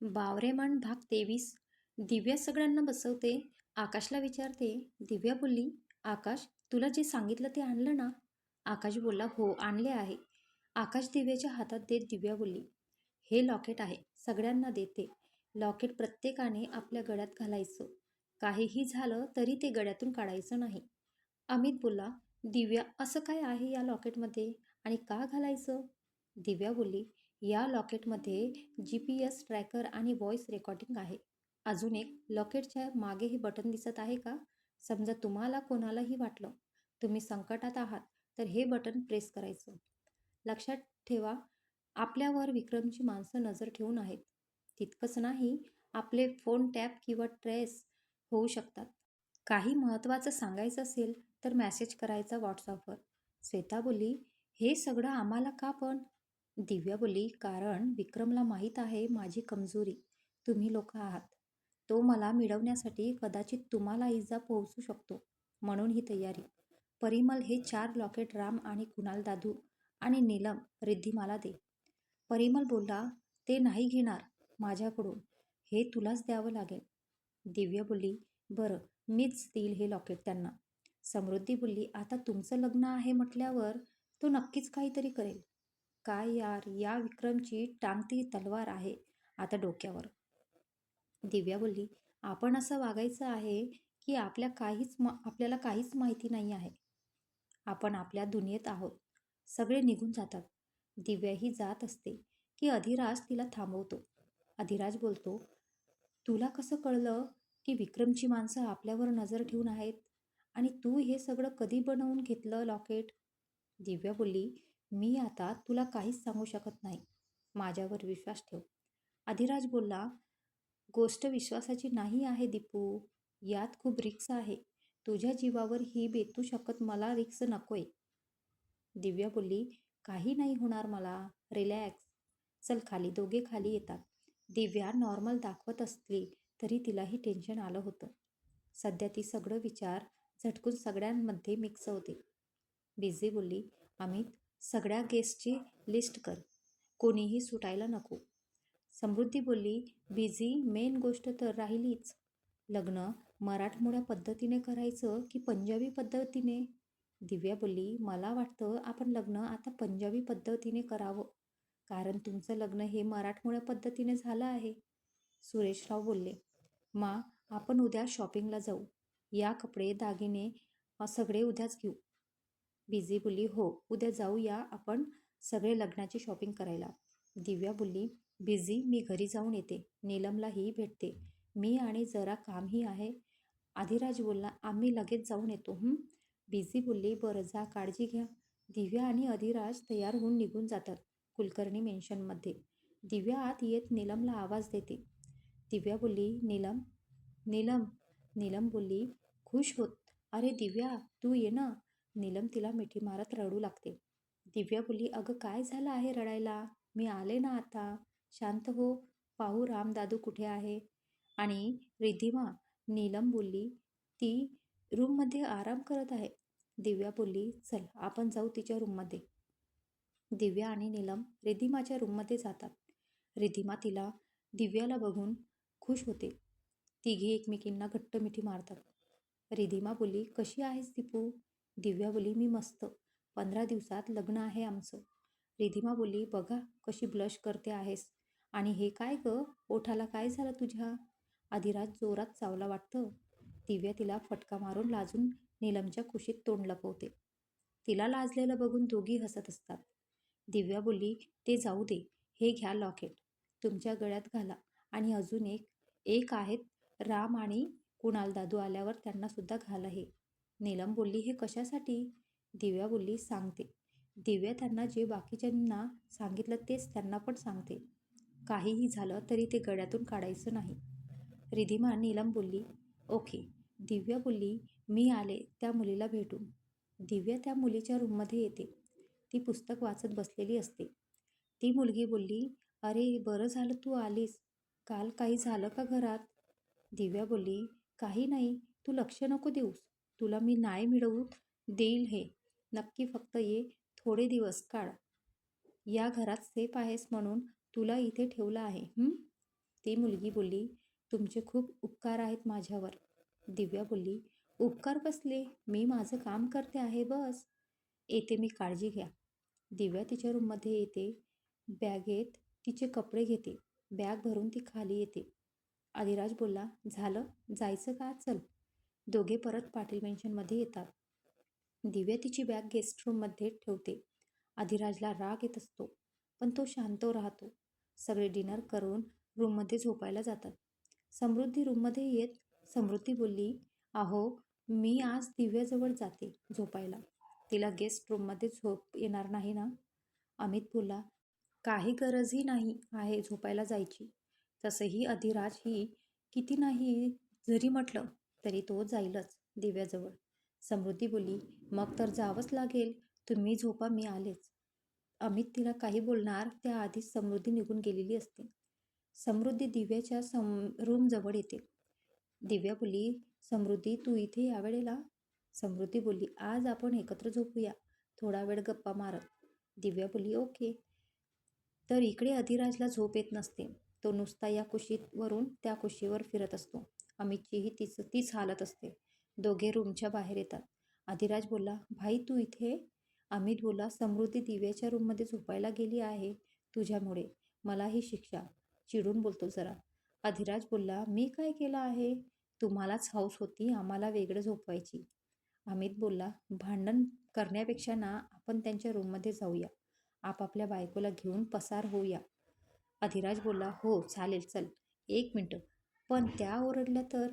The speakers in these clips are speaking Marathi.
बावरेमन भाग तेवीस. दिव्या सगळ्यांना बसवते. आकाशला विचारते दिव्या बोलली आकाश तुला जे सांगितलं ते आणलं ना? आकाश बोलला हो आणले आहे. आकाश दिव्याच्या हातात देत दिव्या बोलली हे लॉकेट आहे सगळ्यांना देते. लॉकेट प्रत्येकाने आपल्या गळ्यात घालायचं. काहीही झालं तरी ते गळ्यातून काढायचं नाही. अमित बोलला दिव्या असं काय आहे या लॉकेटमध्ये? आणि का घालायचं? दिव्या बोलली या लॉकेटमध्ये जी पी एस ट्रॅकर आणि व्हॉइस रेकॉर्डिंग आहे. अजून एक लॉकेटच्या मागे हे बटन दिसत आहे का? समजा तुम्हाला कोणालाही वाटलं तुम्ही संकटात आहात तर हे बटन प्रेस करायचं. लक्षात ठेवा आपल्यावर विक्रमची माणसं नजर ठेवून आहेत. तितकंच नाही आपले फोन टॅप किंवा ट्रेस होऊ शकतात. काही महत्त्वाचं सांगायचं असेल तर मॅसेज करायचा व्हॉट्सअपवर श्वेता बोलली हे सगळं आम्हाला का पण? दिव्या बोलली कारण विक्रमला माहीत आहे माझी कमजोरी. तुम्ही लोक आहात. तो मला मिळवण्यासाठी कदाचित तुम्हाला इजा पोहोचू शकतो म्हणून ही तयारी. परिमल हे चार लॉकेट राम आणि कुणाल दादू आणि नीलम रिद्धिमाला दे. परिमल बोलला ते नाही घेणार माझ्याकडून. हे तुलाच द्यावं लागेल. दिव्या बोलली बरं मीच देईल हे लॉकेट त्यांना. समृद्धी बोलली आता तुमचं लग्न आहे म्हटल्यावर तो नक्कीच काहीतरी करेल. काय यार या विक्रमची टांगती तलवार आहे आता डोक्यावर. दिव्या बोलली आपण असं वागायचं आहे की आपल्या काहीच मा आपल्याला काहीच माहिती नाही आहे. आपण आपल्या दुनियेत आहोत. सगळे निघून जातात. दिव्याही जात असते की अधिराज तिला थांबवतो. अधिराज बोलतो तुला कसं कळलं की विक्रमची माणसं आपल्यावर नजर ठेवून आहेत आणि तू हे सगळं कधी बनवून घेतलं लॉकेट? दिव्या बोलली मी आता तुला काहीच सांगू शकत नाही. माझ्यावर विश्वास ठेव. अधिराज बोलला गोष्ट विश्वासाची नाही आहे दीपू. यात खूप रिक्स आहे. तुझ्या जीवावर ही बेतू शकत मला रिक्स नकोय. दिव्या बोलली काही नाही होणार मला. रिलॅक्स. चल खाली. दोघे खाली येतात. दिव्या नॉर्मल दाखवत असली तरी तिलाही टेन्शन आलं होतं. सध्या ती सगळं विचार झटकून सगळ्यांमध्ये मिक्स होते. बिझी बोलली अमित सगळ्या गेस्टची लिस्ट कर. कोणीही सुटायला नको. समृद्धी बोलली बिझी मेन गोष्ट तर राहिलीच. लग्न मराठमोळ्या पद्धतीने करायचं की पंजाबी पद्धतीने? दिव्या बोलली मला वाटतं आपण लग्न आता पंजाबी पद्धतीने करावं. कारण तुमचं लग्न हे मराठमोळ्या पद्धतीने झालं आहे. सुरेशराव बोलले मा आपण उद्या शॉपिंगला जाऊ. या कपडे दागिने सगळे उद्याच घेऊ. बिझी बोलली हो. उद्या जाऊया आपण सगळे लग्नाची शॉपिंग करायला. दिव्या बोलली बिझी मी घरी जाऊन येते. नीलमलाही भेटते. मी आणि जरा कामही आहे. आधिराज बोलला आम्ही लगेच जाऊन येतो बिझी बोलली बरं जा काळजी घ्या. दिव्या आणि अधिराज तयार होऊन निघून जातात कुलकर्णी मेन्शनमध्ये दिव्या आत येत नीलमला आवाज देते. दिव्या बोलली नीलम नीलम. नीलम बोलली खुश होत. अरे दिव्या तू ये ना. नीलम तिला मिठी मारत रडू लागते. दिव्या बोली अगं काय झालं आहे रडायला? मी आले ना आता. शांत हो. पाहू रामदादू कुठे आहे? आणि रिधिमा नीलम बोलली ती रूममध्ये आराम करत आहे. दिव्या बोलली चल आपण जाऊ तिच्या रूममध्ये. दिव्या आणि नीलम रिधिमाच्या रूममध्ये जातात. रिधिमा तिला दिव्याला बघून खुश होते. तिघी एकमेकींना घट्ट मिठी मारतात. रिधिमा बोलली कशी आहेस दीपू? दिव्या बोली मी मस्त. पंधरा दिवसात लग्न आहे आमचं. रिधिमा बोलली बघा कशी ब्लश करते आहेस. आणि हे काय ग? ओठाला काय झालं तुझ्या? अधिराज जोरात चावला वाटतं. दिव्या तिला फटका मारून लाजून नीलमच्या कुशीत तोंड लपवते. तिला लाजलेलं बघून दोघी हसत असतात. दिव्या बोलली ते जाऊ दे. हे घ्या लॉकेट. तुमच्या गळ्यात घाला. आणि अजून एक. एक आहेत राम आणि कुणाल दादू आल्यावर त्यांना सुद्धा घाला हे. नीलम बोलली हे कशासाठी? दिव्या बोलली सांगते. दिव्या त्यांना जे बाकीच्यांना सांगितलं तेच त्यांना पण सांगते. काहीही झालं तरी ते गळ्यातून काढायचं नाही. रिधिमा नीलम बोलली ओके. दिव्या बोलली मी आले त्या मुलीला भेटून. दिव्या त्या मुलीच्या रूममध्ये येते. ती पुस्तक वाचत बसलेली असते. ती मुलगी बोलली अरे बरं झालं तू आलीस. काल काही झालं का घरात? दिव्या बोलली काही नाही. तू लक्ष नको देऊस. तुला मी नाही मिळवू देईल हे. नक्की फक्त ये थोडे दिवस काढ या घरात सेफ आहेस म्हणून तुला इथे ठेवलं आहे ती मुलगी बोलली तुमचे खूप उपकार आहेत माझ्यावर. दिव्या बोलली उपकार बसले मी माझं काम करते आहे बस. येते मी काळजी घ्या. दिव्या तिच्या रूममध्ये येते. बॅगेत तिचे कपडे घेते. बॅग भरून ती खाली येते. आदिराज बोलला झालं? जायचं का? चल. दोघे परत पाटील मेन्शनमध्ये येतात. दिव्या तिची बॅग गेस्ट रूममध्ये ठेवते. अधिराजला राग येत असतो पण तो शांत राहतो. सगळे डिनर करून रूममध्ये झोपायला जातात. समृद्धी रूममध्ये येत समृद्धी बोलली अहो मी आज दिव्याजवळ जाते झोपायला. तिला गेस्ट रूममध्ये झोप येणार नाही ना? अमित बोलला काही गरजही नाही आहे झोपायला जायची. तसंही अधिराज ही किती नाही जरी म्हटलं तरी तो जाईलच दिव्याजवळ. समृद्धी बोली मग तर जावंच लागेल. तुम्ही झोपा मी आलेच अमित तिला काही बोलणार त्याआधीच समृद्धी निघून गेलेली असते. समृद्धी दिव्याच्या सम रूमजवळ येते. दिव्या बोली समृद्धी तू इथे यावेळेला समृद्धी बोली आज आपण एकत्र झोपूया. थोडा वेळ गप्पा मारत दिव्या बोली ओके तर इकडे अधिराजला झोप येत नसते. तो नुसता या कुशीवरून त्या कुशीवर फिरत असतो. अमितचीही तीच तीच हालत असते. दोघे रूमच्या बाहेर येतात. अधिराज बोलला भाई तू इथे अमित बोला समृद्धी दिव्याच्या रूममध्ये झोपायला गेली आहे तुझ्यामुळे. मला ही शिक्षा. चिडून बोलतो जरा. अधिराज बोलला मी काय केलं आहे? तुम्हालाच हौस होती आम्हाला वेगळं झोपवायची. अमित बोलला भांडण करण्यापेक्षा ना आपण त्यांच्या रूममध्ये जाऊया. आपापल्या बायकोला घेऊन पसार होऊया. अधिराज बोलला हो चालेल चल. एक मिनटं. पण त्या ओरडल्या तर.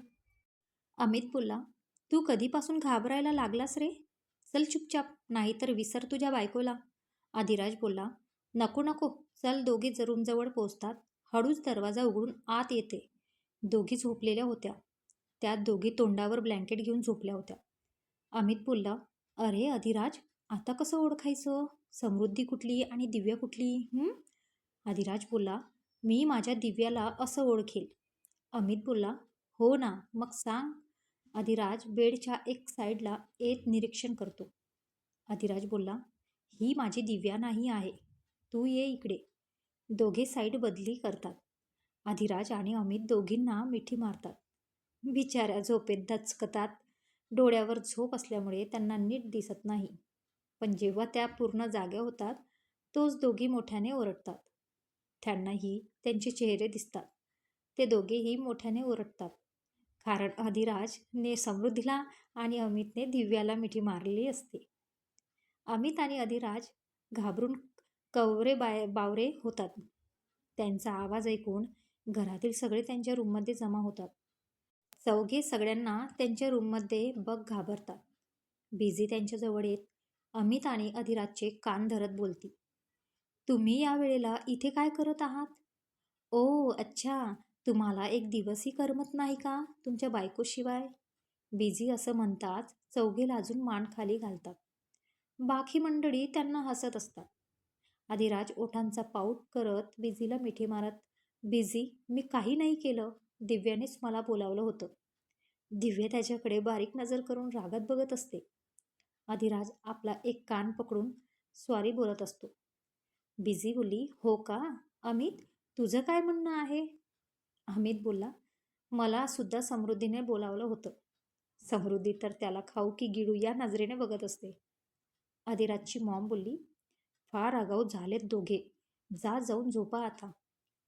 अमित बोलला तू कधीपासून घाबरायला लागलास रे? चल चुपचाप नाहीतर विसर तुझ्या बायकोला. अधिराज बोलला नको नको चल दोघी रूमजवळ पोचतात हळूच दरवाजा उघडून आत येते. दोघी झोपलेल्या होत्या. त्यात दोघी तोंडावर ब्लँकेट घेऊन झोपल्या होत्या. अमित बोलला अरे अधिराज आता कसं ओळखायचं? समृद्धी कुठली आणि दिव्या कुठली अधिराज बोलला मी माझ्या दिव्याला असं ओळखेल. अमित बोलला हो ना मग सांग. अधिराज बेडच्या एक साईडला येत निरीक्षण करतो. अधिराज बोलला ही माझी दिव्या नाही आहे तू ये इकडे. दोघे साईड बदली करतात. अधिराज आणि अमित दोघींना मिठी मारतात. बिचाऱ्या झोपेत दचकतात. डोळ्यावर झोप असल्यामुळे त्यांना नीट दिसत नाही. पण जेव्हा त्या पूर्ण जाग्या होतात तोच दोघी मोठ्याने ओरडतात. त्यांनाही त्यांचे चेहरे दिसतात. ते दोघेही मोठ्याने ओरडतात. कारण अधिराजने समृद्धीला आणि अमितने दिव्याला मिठी मारलेली असते. अमित आणि अधिराज घाबरून कवरे बाय बावरे होतात. त्यांचा आवाज ऐकून घरातील सगळे त्यांच्या रूममध्ये जमा होतात. चौघे सगळ्यांना त्यांच्या रूममध्ये बघ घाबरतात. बिझी त्यांच्याजवळ येत अमित आणि अधिराजचे कान धरत बोलती. तुम्ही या वेळेला इथे काय करत आहात? ओ अच्छा. तुम्हाला एक दिवसही करमत नाही का तुमच्या बायकोशिवाय? बिझी असं म्हणताच चौघे लाजून मान खाली घालतात. बाकी मंडळी त्यांना हसत असतात. आदिराज ओठांचा पाऊट करत बिझीला मिठी मारत बिझी मी काही नाही केलं. दिव्यानेच मला बोलावलं होतं. दिव्या त्याच्याकडे बारीक नजर करून रागात बघत असते. अधिराज आपला एक कान पकडून स्वारी बोलत असतो. बिझी बोली हो का? अमित तुझं काय म्हणणं आहे? हमीद बोलला मला सुद्धा समृद्धीने बोलावलं होतं. समृद्धी तर त्याला खाऊ की गिळू या नजरेने बघत असते. अधिराजची मॉम बोलली फार आगाऊ झालेत दोघे. जा जाऊन झोपा आता.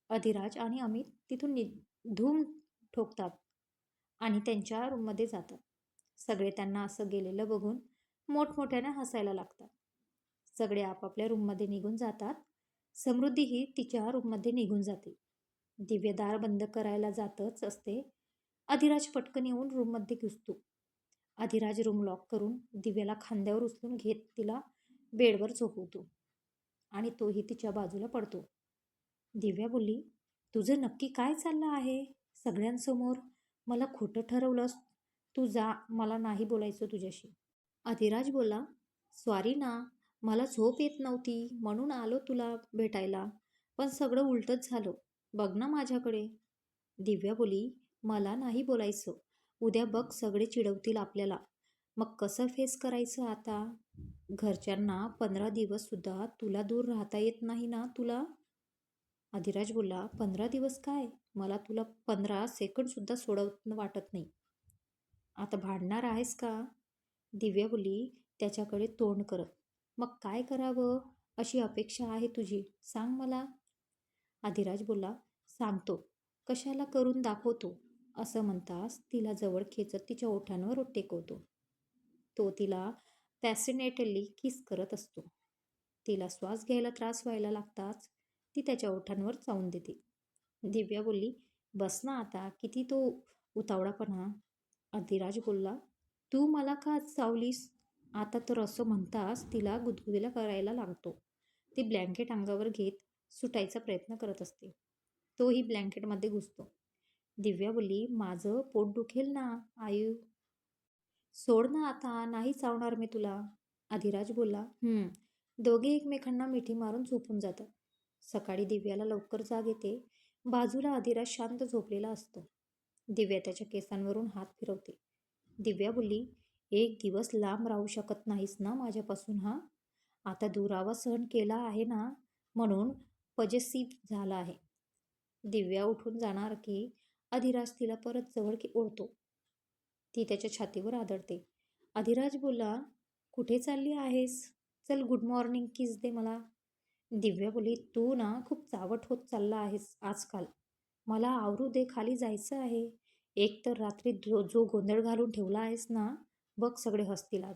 अधिराज आणि अमित तिथून नि धूम ठोकतात आणि त्यांच्या रूममध्ये जातात. सगळे त्यांना असं गेलेलं बघून मोठमोठ्याने हसायला लागतात. सगळे आपापल्या रूममध्ये निघून जातात. समृद्धीही तिच्या रूममध्ये निघून जाते. दिवेदार बंद करायला जातच असते. अधिराज पटकन येऊन रूममध्ये घुसतो. अधिराज रूम लॉक करून दिव्याला खांद्यावर उचलून घेत तिला बेडवर झोपवतो आणि तोही तिच्या बाजूला पडतो. दिव्या बोलली तुझं नक्की काय चाललं आहे? सगळ्यांसमोर मला खोटं ठरवलंस. तू जा मला नाही बोलायचं तुझ्याशी. अधिराज बोला सॉरी ना मला झोप येत नव्हती. म्हणून आलो तुला भेटायला. पण सगळं उलटच झालं. बघ ना माझ्याकडे. दिव्या बोली मला नाही बोलायचं. उद्या बघ सगळे चिडवतील आपल्याला. मग कसं फेस करायचं आता? घरच्यांना पंधरा दिवससुद्धा तुला दूर राहता येत नाही ना तुला? अधिराज बोलला पंधरा दिवस काय? मला तुला पंधरा सेकंडसुद्धा सोडवणं वाटत नाही. आता भांडणार आहेस का? दिव्या बोली त्याच्याकडे तोंड करत. मग काय करावं? अशी अपेक्षा आहे तुझी. सांग मला. अधिराज बोलला सांगतो. कशाला करून दाखवतो? असं म्हणताच तिला जवळ खेचत तिच्या ओठांवर टेकवतो तो तिला फॅसिनेटली किस करत असतो. तिला श्वास घ्यायला त्रास व्हायला लागताच ती त्याच्या ओठांवर चावून देते. दिव्या बोलली बस ना आता किती तो उतावळापणा. अधिराज बोलला तू मला का चावलीस? आता तर असं म्हणताच तिला गुदगुदीला करायला लागतो. ती ब्लँकेट अंगावर घेत सुटायचा प्रयत्न करत असते. तोही ब्लँकेटमध्ये घुसतो. दिव्या बोलली माझं पोट दुखेल ना आयु? सोड ना आता नाही चावणार मी तुला. अधिराज बोलला दोघे एकमेकांना मिठी मारून झोपून जातात. सकाळी दिव्याला लवकर जाग येते. बाजूला अधिराज शांत झोपलेला असतो. दिव्या त्याच्या केसांवरून हात फिरवते. दिव्या बोलली एक दिवस लांब राहू शकत नाहीस ना माझ्यापासून हा? आता दुरावा सहन केला आहे ना? म्हणून पजेसिव्ह झाला आहे. दिव्या उठून जाणार की अधिराज तिला परत जवळ की ओढतो ती त्याच्या छातीवर आदळते. अधिराज बोलला कुठे चालली आहेस? चल गुड मॉर्निंग किस दे मला. दिव्या बोली तू ना खूप चावट होत चालला आहेस आजकाल. मला आवरू दे खाली जायचं आहे. एक तर रात्री जो जो गोंधळ घालून ठेवला आहेस ना बघ सगळे हसतील आज.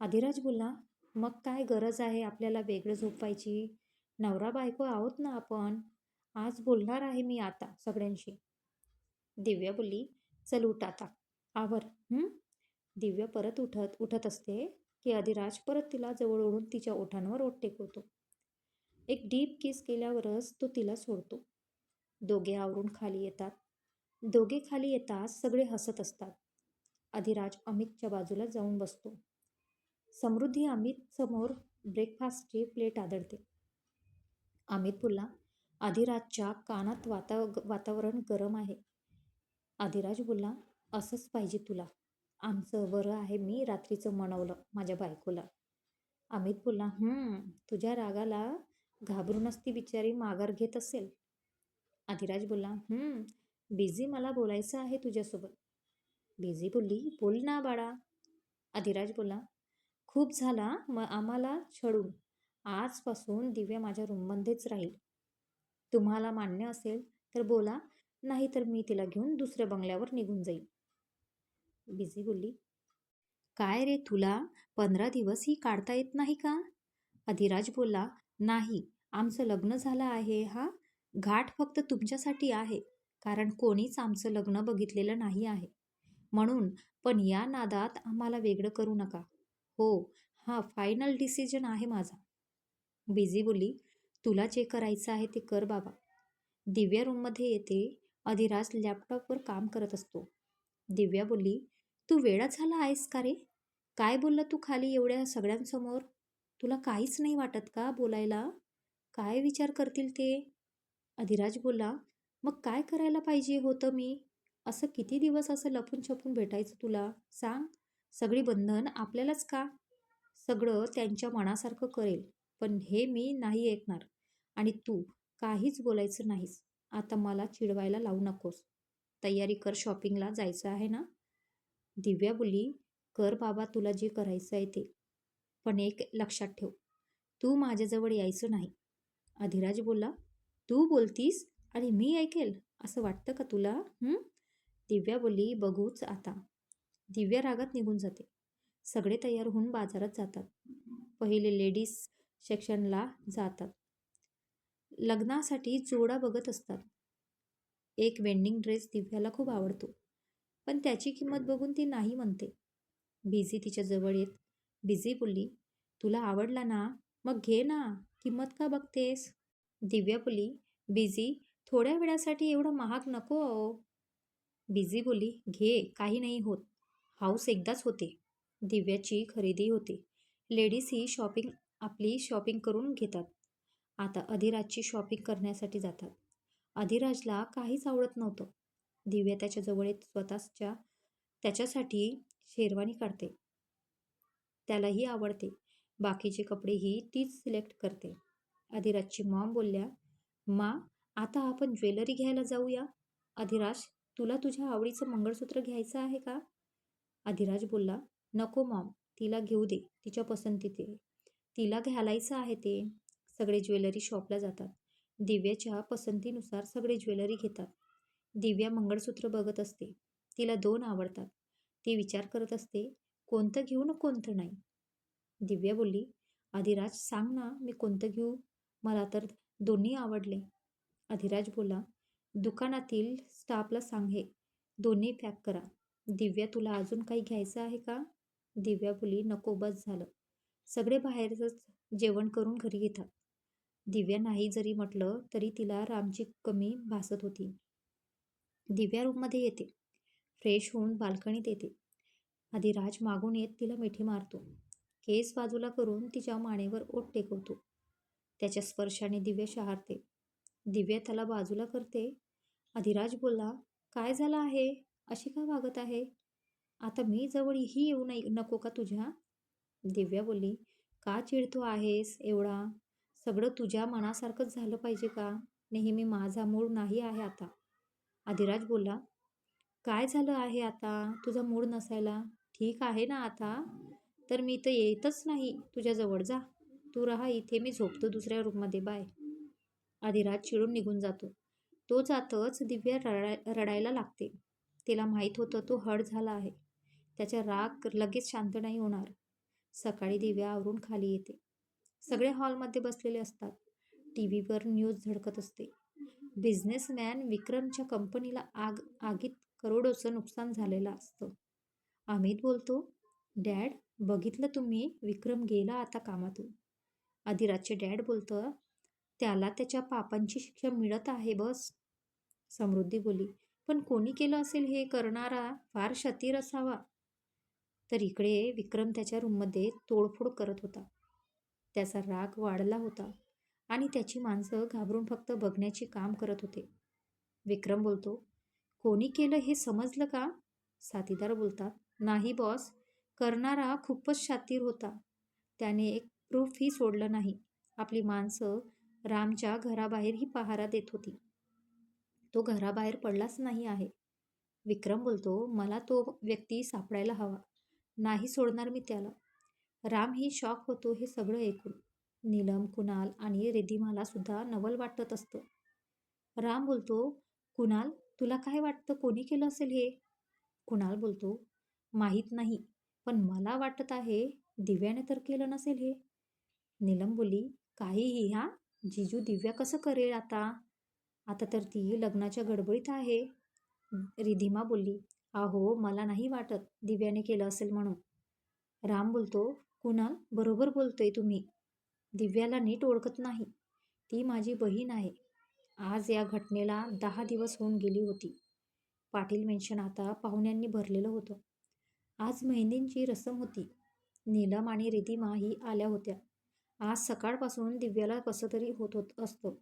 अधिराज बोलला मग काय गरज आहे आपल्याला वेगळं झोपायची? नवरा बायको आहोत ना आपण? आज बोलणार आहे मी आता सगळ्यांशी. दिव्या बोलली चल उठ आता. आवर दिव्या परत उठत उठत असते की अधिराज परत तिला जवळ ओढून तिच्या ओठांवर ओठ टेकवतो. एक डीप किस केल्यावरच तो तिला सोडतो. दोघे आवरून खाली येतात. दोघे खाली येताच सगळे हसत असतात. अधिराज अमितच्या बाजूला जाऊन बसतो. समृद्धी अमित समोर ब्रेकफास्टची प्लेट आदळते. अमित बोलला अधिराजच्या कानात वाता वातावरण गरम आहे. अधिराज बोलला असंच पाहिजे तुला. आमचं बरं आहे मी रात्रीचं मनवलं माझ्या बायकोला. अमित बोलला तुझ्या रागाला घाबरूनच ती बिचारी माघार घेत असेल. अधिराज बोलला बिझी मला बोलायचं आहे तुझ्यासोबत. बिझी बोलली बोल ना बाळा. अधिराज बोलला खूप झाला मग आम्हाला छळून. आजपासून दिव्या माझ्या रूममध्येच राहील. तुम्हाला मान्य असेल तर बोला नाही तर मी तिला घेऊन दुसऱ्या बंगल्यावर निघून जाईल बिझी बोलली. काय रे तुला? पंधरा दिवस ही काढता येत नाही का? अधिराज बोलला नाही आमचं लग्न झालं आहे हा. घाट फक्त तुमच्यासाठी आहे कारण कोणीच आमचं लग्न बघितलेलं नाही आहे. म्हणून पण या नादात आम्हाला वेगळं करू नका. हो हा फायनल डिसिजन आहे माझा. बिझी बोलली तुला जे करायचं आहे ते कर बाबा. दिव्या रूममध्ये येते अधिराज लॅपटॉपवर काम करत असतो. दिव्या बोलली तू वेळा झाला आहेस का रे? काय बोलला तू खाली एवढ्या सगळ्यांसमोर? तुला काहीच नाही वाटत का बोलायला? काय विचार करतील ते? अधिराज बोलला मग काय करायला पाहिजे होतं मी? असं किती दिवस असं लपून छपून भेटायचं तुला? सांग. सगळी बंधन आपल्यालाच का? सगळं त्यांच्या मनासारखं करेल. पण हे मी नाही ऐकणार. आणि तू काहीच बोलायचं नाहीस. आता मला चिडवायला लावू नकोस. तयारी कर शॉपिंगला जायचं आहे ना? दिव्या बोली कर बाबा तुला जे करायचं आहे ते. पण एक लक्षात ठेव तू माझ्याजवळ यायचं नाही. अधिराज बोला तू बोलतीस आणि मी ऐकेल असं वाटतं का तुला? दिव्या बोली बघूच आता. दिव्या रागात निघून जाते. सगळे तयार होऊन बाजारात जातात. पहिले लेडीज सेक्शनला जातात. लग्नासाठी जोडा बघत असतात. एक वेंडिंग ड्रेस दिव्याला खूप आवडतो पण त्याची किंमत बघून ती नाही म्हणते. बिझी तिच्या जवळ येत बिझी बोलली तुला आवडला ना? मग घे ना. किंमत का बघतेस? दिव्या बोलली बिझी थोड्या वेळासाठी एवढं महाग नको अहो. बिझी बोलली घे. काही नाही होत. हाऊस एकदाच होते. दिव्याची खरेदी होते. लेडीज ही शॉपिंग आपली शॉपिंग करून घेतात. आता अधिराजची शॉपिंग करण्यासाठी जातात. अधिराजला काहीच आवडत नव्हतं. दिव्या त्याच्याजवळ येत स्वतःच्या त्याच्यासाठी शेरवानी काढते. त्यालाही आवडते. बाकीचे कपडेही तीच सिलेक्ट करते. अधिराजची मॉम बोलल्या मा आता आपण ज्वेलरी घ्यायला जाऊया. अधिराज तुला तुझ्या आवडीचं मंगळसूत्र घ्यायचं आहे का? अधिराज बोलला नको मॉम तिला घेऊ दे. तिच्या पसंतीचे तिला घालायचं आहे ते. सगळे ज्वेलरी शॉपला जातात. दिव्याच्या पसंतीनुसार सगळे ज्वेलरी घेतात. दिव्या मंगळसूत्र बघत असते. तिला दोन आवडतात. ती विचार करत असते कोणतं घेऊ ना कोणतं नाही? दिव्या बोलली अधिराज सांग ना मी कोणतं घेऊ? मला तर दोन्ही आवडले. अधिराज बोला दुकानातील स्टाफला सांग हे. दोन्ही पॅक करा. दिव्या तुला अजून काही घ्यायचं आहे का? दिव्या बोली नको बस झालं. सगळे बाहेरच जेवण करून घरी येतात. दिव्या नाही जरी म्हटलं तरी तिला रामची कमी भासत होती. दिव्या रूममध्ये येते. फ्रेश होऊन बाल्कनीत येते. आधी राज मागून येत तिला मिठी मारतो. केस बाजूला करून तिच्या मानेवर ओट टेकवतो. त्याच्या स्पर्शाने दिव्या शहारते. दिव्या त्याला बाजूला करते. अधिराज बोलला काय झालं आहे? अशी का वागत आहे? आता मी जवळ ही येऊ नाही नको का तुझ्या? दिव्या बोलली का चिडतो आहेस एवढा? सगळं तुझ्या मनासारखंच झालं पाहिजे का? नेहमी माझा मूड नाही आहे आता. अधिराज बोलला काय झालं आहे आता? तुझा मूड नसायला? ठीक आहे ना आता? तर मी तर येतच नाही. तुझ्याजवळ जा. तू राहा इथे मी झोपतो दुसऱ्या रूममध्ये. बाय. अधिराज चिडून निघून जातो. तो जातच दिव्या रडाय रडायला लागते. तिला माहीत होतं तो हड झाला आहे. त्याचा राग लगेच शांत नाही होणार. सकाळी दिव्या आवरून खाली येते. सगळे हॉलमध्ये बसलेले असतात. टी व्हीवर न्यूज झडकत असते. बिझनेसमॅन विक्रमच्या कंपनीला आग आगीत करोडोचं नुकसान झालेलं असतं. अमित बोलतो डॅड बघितलं तुम्ही? विक्रम गेला आता कामातून. अधिराजचे डॅड बोलतं त्याला त्याच्या पापांची शिक्षा मिळत आहे बस. समृद्धी बोली पण कोणी केलं असेल हे करणारा फार शतीर असावा. तर इकडे विक्रम त्याच्या रूममध्ये तोडफोड करत होता. त्याचा राग वाढला होता आणि त्याची माणसं घाबरून फक्त बघण्याचे काम करत होते. विक्रम बोलतो कोणी केलं हे समजलं का? साथीदार बोलतात नाही बॉस करणारा खूपच शातीर होता. त्याने एक प्रूफही सोडलं नाही. आपली माणसं रामच्या घराबाहेरही पहारा देत होती. तो घराबाहेर पडलाच नाही आहे. विक्रम बोलतो मला तो व्यक्ती सापडायला हवा. नाही सोडणार मी त्याला. राम ही शॉक होतो हे सगळं ऐकून. नीलम कुणाल आणि रिधिमाला सुद्धा नवल वाटत असतं. राम बोलतो कुणाल तुला काय वाटतं कोणी केलं असेल हे? कुणाल बोलतो माहीत नाही पण मला वाटत आहे दिव्याने तर केलं नसेल हे. नीलम बोली काहीही हा? जिजू दिव्या कसं करेल आता? आता तर ती लग्नाच्या गडबडीत आहे. रिधिमा बोलली अहो मला नाही वाटत दिव्याने केलं असेल म्हणून. राम बोलतो कुणाल बरोबर बोलतोय तुम्ही. दिव्याला नीट ओळखत नाही. ती माझी बहीण आहे. आज या घटनेला दहा दिवस होऊन गेली होती. पाटील मेन्शन आता पाहुण्यांनी भरलेलं होतं. आज मेहंदींची रसम होती. नीलम आणि रिधिमा ही आल्या होत्या. आज सकाळपासून दिव्याला कसं तरी होत होत असतं.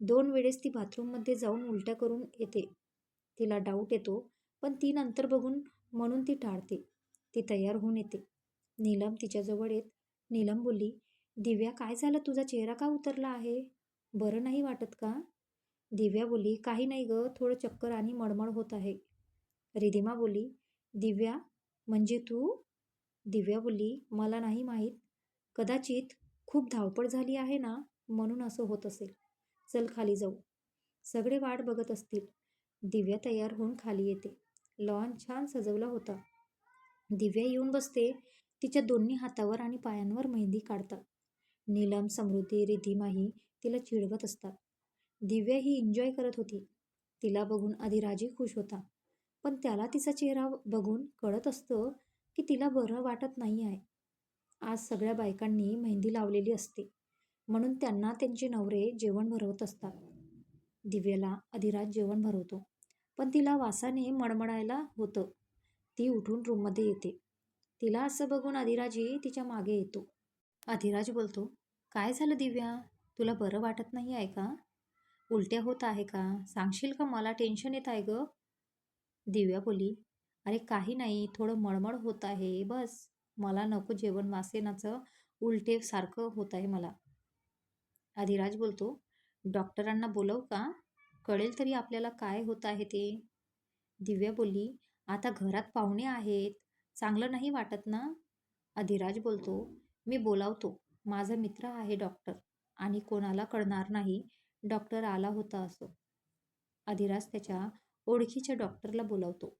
दोन वेळेस ती बाथरूममध्ये जाऊन उलट्या करून येते. तिला डाऊट येतो पण ती नंतर बघून म्हणून ती टाळते. ती तयार होऊन येते. नीलम तिच्याजवळ येत नीलम बोलली दिव्या काय झालं? तुझा चेहरा का उतरला आहे? बरं नाही वाटत का? दिव्या बोली काही नाही ग थोडं चक्कर आणि मळमळ होत आहे. रिधिमा बोली दिव्या म्हणजे तू? दिव्या बोलली मला नाही माहीत. कदाचित खूप धावपळ झाली आहे ना म्हणून असं होत असेल. चल खाली जाऊ. सगळे वाट बघत असतील. दिव्या तयार होऊन खाली येते. लॉन छान सजवला होता. दिव्या येऊन बसते तिच्या दोन्ही हातावर आणि पायांवर मेहंदी काढतात. नीलम समृद्धी रिधिमाही तिला चिडवत असतात. दिव्या ही एन्जॉय करत होती. तिला बघून अधिराजी खुश होता. पण त्याला तिचा चेहरा बघून कळत असतं की तिला बरं वाटत नाही आहे. आज सगळ्या बायकांनी मेहंदी लावलेली असते. म्हणून त्यांना त्यांचे नवरे जेवण भरवत असतात. दिव्याला अधिराज जेवण भरवतो. पण तिला वासाने मळमळायला होतं. ती उठून रूममध्ये येते. तिला असं बघून अधिराजही तिच्यामागे येतो. अधिराज बोलतो काय झालं दिव्या? तुला बरं वाटत नाही आहे का? उलट्या होत आहे का? सांगशील का मला टेन्शन येत आहे ग? दिव्या बोली अरे काही नाही थोडं मळमळ होत आहे बस. मला नको जेवण वासेनाचं उलटे सारखं होत आहे मला. अधिराज बोलतो डॉक्टरांना बोलव का? कळेल तरी आपल्याला काय होत आहे ते. दिव्या बोलली आता घरात पाहुणे आहेत. चांगलं नाही वाटत ना? अधिराज बोलतो मी बोलावतो. माझा मित्र आहे डॉक्टर आणि कोणाला कळणार नाही. डॉक्टर आला होता असं. अधिराज त्याच्या ओळखीच्या डॉक्टरला बोलावतो.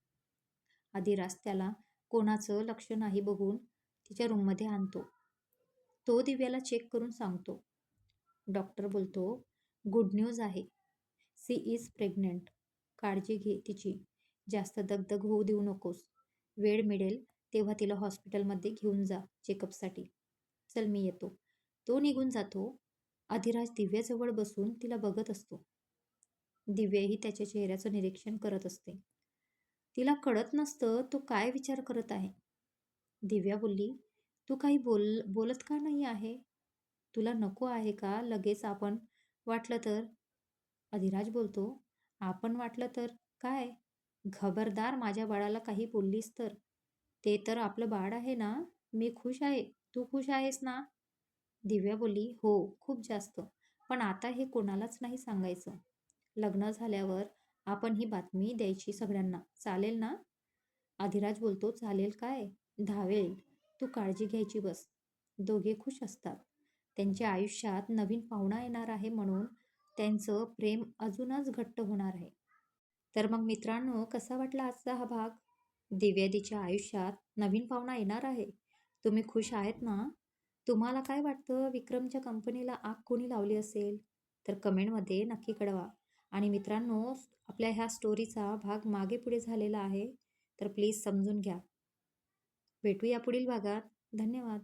अधिराज त्याला कोणाचं लक्ष नाही बघून तिच्या रूममध्ये आणतो. तो दिव्याला चेक करून सांगतो. डॉक्टर बोलतो गुड न्यूज आहे. She is pregnant. काळजी घे तिची. जास्त दगदग होऊ देऊ नकोस. वेळ मिळेल तेव्हा तिला हॉस्पिटलमध्ये घेऊन जा चेकअपसाठी. चल मी येतो. तो निघून जातो. अधिराज दिव्याजवळ बसून तिला बघत असतो. दिव्याही त्याच्या चेहऱ्याचं निरीक्षण करत असते. तिला कळत नसतं तो काय विचार करत आहे. दिव्या बोलली तू काही बोल बोलत का नाही आहे? तुला नको आहे का? लगेच आपण वाटलं तर अधिराज बोलतो आपण वाटलं तर काय? खबरदार माझ्या बाळाला काही बोललीस तर? ते तर आपलं बाळ आहे ना? मी खुश आहे. तू खुश आहेस ना? दिव्या बोलली हो खूप जास्त. पण आता हे कोणालाच नाही सांगायचं. लग्न झाल्यावर आपण ही बातमी द्यायची सगळ्यांना. चालेल ना? अधिराज बोलतो चालेल काय? धावेल. तू काळजी घ्यायची बस. दोघे खुश असतात. त्यांच्या आयुष्यात नवीन पाहुणा येणार आहे म्हणून त्यांचं प्रेम अजूनच घट्ट होणार आहे. तर मग मित्रांनो कसा वाटला आजचा हा भाग? दिव्यादीच्या आयुष्यात नवीन पाहुणा येणार आहे. तुम्ही खुश आहेत ना? तुम्हाला काय वाटतं? विक्रमच्या कंपनीला आग कोणी लावली असेल? तर कमेंटमध्ये नक्की कळवा. आणि मित्रांनो आपल्या ह्या स्टोरीचा भाग मागे पुढे झालेला आहे. तर प्लीज समजून घ्या. भेटूया पुढील भागात. धन्यवाद.